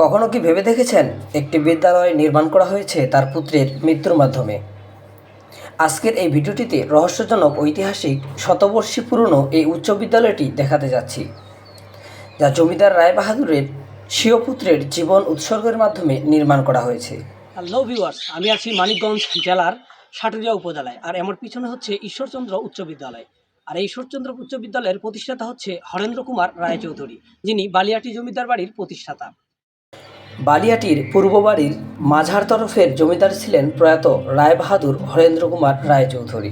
কখনো কি ভেবে দেখেছেন একটি বিদ্যালয় নির্মাণ করা হয়েছে তার পুত্রের মৃত্যুর মাধ্যমে? আজকের এই ভিডিওটিতে রহস্যজনক ঐতিহাসিক শতবর্ষী পুরনো এই উচ্চ বিদ্যালয়টি দেখাতে যাচ্ছি, যা জমিদার রায় বাহাদুরের স্বীয় পুত্রের জীবন উৎসর্গের মাধ্যমে নির্মাণ করা হয়েছে। আমি আছি মানিকগঞ্জ জেলার সাটুরিয়া উপজেলায়। আর আমার পিছনে হচ্ছে ঈশ্বরচন্দ্র উচ্চ বিদ্যালয়। আর এই ঈশ্বরচন্দ্র উচ্চ বিদ্যালয়ের প্রতিষ্ঠাতা হচ্ছে হরেন্দ্র কুমার রায়চৌধুরী, যিনি বালিয়াটি জমিদার বাড়ির প্রতিষ্ঠাতা। বালিয়াটির পূর্ব বাড়ির মাঝার তরফের জমিদার ছিলেন প্রয়াত রায়বাহাদুর হরেন্দ্র কুমার রায়চৌধুরী।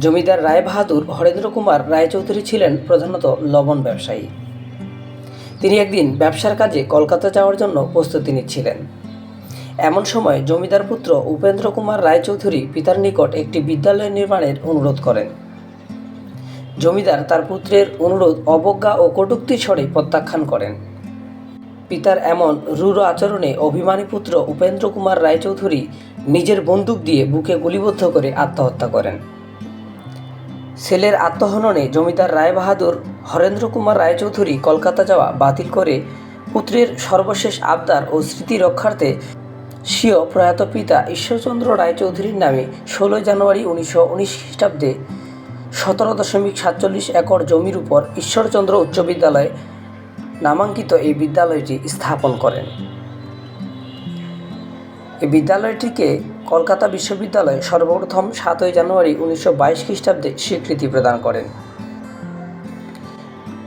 জমিদার রায়বাহাদুর হরেন্দ্র কুমার রায়চৌধুরী ছিলেন প্রধানত লবণ ব্যবসায়ী। তিনি একদিন ব্যবসার কাজে কলকাতা যাওয়ার জন্য প্রস্তুতি নিচ্ছিলেন। এমন সময় জমিদার পুত্র উপেন্দ্র কুমার রায়চৌধুরী পিতার নিকট একটি বিদ্যালয় নির্মাণের অনুরোধ করেন। জমিদার তার পুত্রের অনুরোধ অবজ্ঞা ও কটূক্তি ছড়ে প্রত্যাখ্যান করেন। পিতার এমন রূঢ় আচরণে অভিমানী পুত্র উপেন্দ্র কুমার রায়চৌধুরী নিজের বন্দুক দিয়ে বুকে গুলিবদ্ধ করে আত্মহত্যা করেন। ছেলের আত্মহননে জমিদার রায়বাহাদুর, হরেন্দ্র কুমার রায়চৌধুরী কলকাতা যাওয়া বাতিল করে পুত্রের সর্বশেষ আবদার ও স্মৃতি রক্ষার্থে স্বীয় প্রয়াত পিতা ঈশ্বরচন্দ্র রায়চৌধুরীর নামে ষোলোই জানুয়ারি উনিশশো উনিশ খ্রিস্টাব্দে সতেরো দশমিক সাতচল্লিশ একর জমির উপর ঈশ্বরচন্দ্র উচ্চ বিদ্যালয়ে নামাঙ্কিত এই বিদ্যালয়টি স্থাপন করেন। এই বিদ্যালয়টিকে কলকাতা বিশ্ববিদ্যালয় সর্বপ্রথম সাতই জানুয়ারি উনিশশো বাইশ খ্রিস্টাব্দে স্বীকৃতি প্রদান করেন।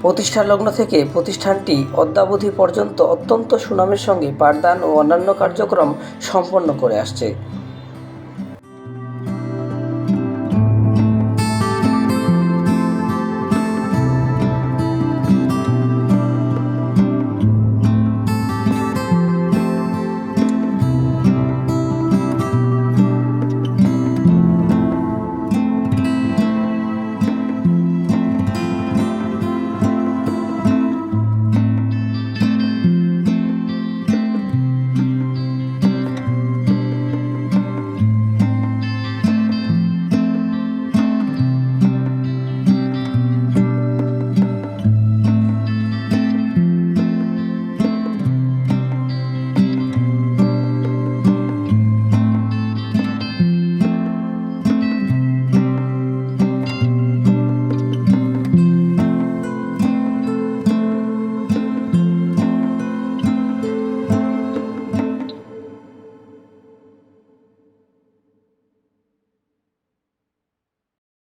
প্রতিষ্ঠার লগ্ন থেকে প্রতিষ্ঠানটি অদ্যাবধি পর্যন্ত অত্যন্ত সুনামের সঙ্গে পাঠদান ও অন্যান্য কার্যক্রম সম্পন্ন করে আসছে।